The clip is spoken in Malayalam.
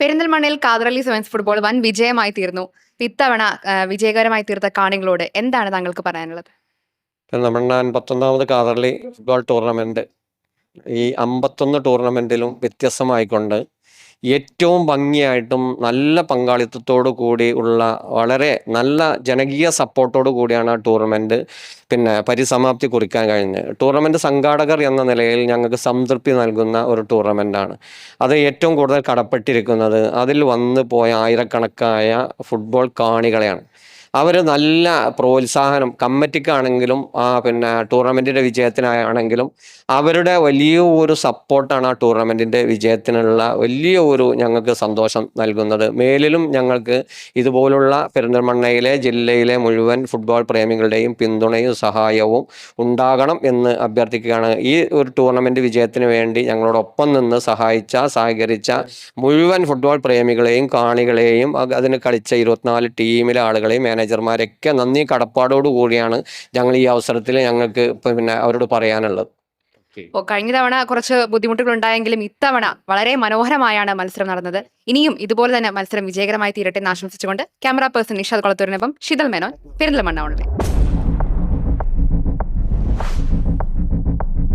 പെരിന്തൽമണ്ണയിൽ കാതറലി സെവൻസ് ഫുട്ബോൾ വൻ വിജയമായി തീർന്നു. ഇത്തവണ വിജയകരമായി തീർത്ത കാണികളോട് എന്താണ് താങ്കൾക്ക് പറയാനുള്ളത്? നമ്മുടെ അൻപത്തൊന്നാമത് കാതറലി ഫുട്ബോൾ ടൂർണമെന്റ് ഈ അമ്പത്തൊന്ന് ടൂർണമെന്റിലും വ്യത്യസ്തമായിക്കൊണ്ട് ഏറ്റവും ഭംഗിയായിട്ടും നല്ല പങ്കാളിത്തത്തോടു കൂടി ഉള്ള വളരെ നല്ല ജനകീയ സപ്പോർട്ടോടു കൂടിയാണ് ആ ടൂർണമെന്റ് പിന്നെ പരിസമാപ്തി കുറിക്കാൻ കഴിഞ്ഞത്. ടൂർണമെന്റ് സംഘാടകർ എന്ന നിലയിൽ ഞങ്ങൾക്ക് സംതൃപ്തി നൽകുന്ന ഒരു ടൂർണമെന്റാണ് അത് ഏറ്റവും കൂടുതൽ കടപ്പെട്ടിരിക്കുന്നത് അതിൽ വന്നു പോയ ആയിരക്കണക്കായ ഫുട്ബോൾ കാണികളെയാണ്. അവർ നല്ല പ്രോത്സാഹനം കമ്മിറ്റിക്കാണെങ്കിലും പിന്നെ ടൂർണമെന്റിന്റെ വിജയത്തിനാണെങ്കിലും അവരുടെ വലിയ ഒരു സപ്പോർട്ടാണ് ആ ടൂർണമെന്റിന്റെ വിജയത്തിനുള്ള വലിയ ഒരു ഞങ്ങൾക്ക് സന്തോഷം നൽകുന്നത്. മേലിലും ഞങ്ങൾക്ക് ഇതുപോലുള്ള പെരിന്തൽമണ്ണയിലെ ജില്ലയിലെ മുഴുവൻ ഫുട്ബോൾ പ്രേമികളുടെയും പിന്തുണയും സഹായവും ഉണ്ടാകണം എന്ന് അഭ്യർത്ഥിക്കുകയാണ്. ഈ ഒരു ടൂർണമെന്റ് വിജയത്തിന് വേണ്ടി ഞങ്ങളോടൊപ്പം നിന്ന് സഹായിച്ച സഹകരിച്ച മുഴുവൻ ഫുട്ബോൾ പ്രേമികളെയും കാണികളെയും അത് അതിന് കളിച്ച ഇരുപത്തിനാല് ടീമിലെ ആളുകളെയും മാനേജർമാരൊക്കെ നന്ദി കടപ്പാടോട് കൂടിയാണ് ഞങ്ങൾ ഈ അവസരത്തിൽ ഞങ്ങൾക്ക് പിന്നെ അവരോട് പറയാനുള്ളത്. അപ്പോൾ കഴിഞ്ഞ തവണ കുറച്ച് ബുദ്ധിമുട്ടുകൾ ഉണ്ടായെങ്കിലും ഇത്തവണ വളരെ മനോഹരമായാണ് മത്സരം നടന്നത്. ഇനിയും ഇതുപോലെ തന്നെ മത്സരം വിജയകരമായി തീരട്ടെ എന്ന് ആശംസിച്ചുകൊണ്ട് ക്യാമറ പേഴ്സൺ നിഷാദ് കൊളത്തൂരിനൊപ്പം ശീതൽ മേനോൻ പെരിന്തൽമണ്ണ ഓൺലൈൻ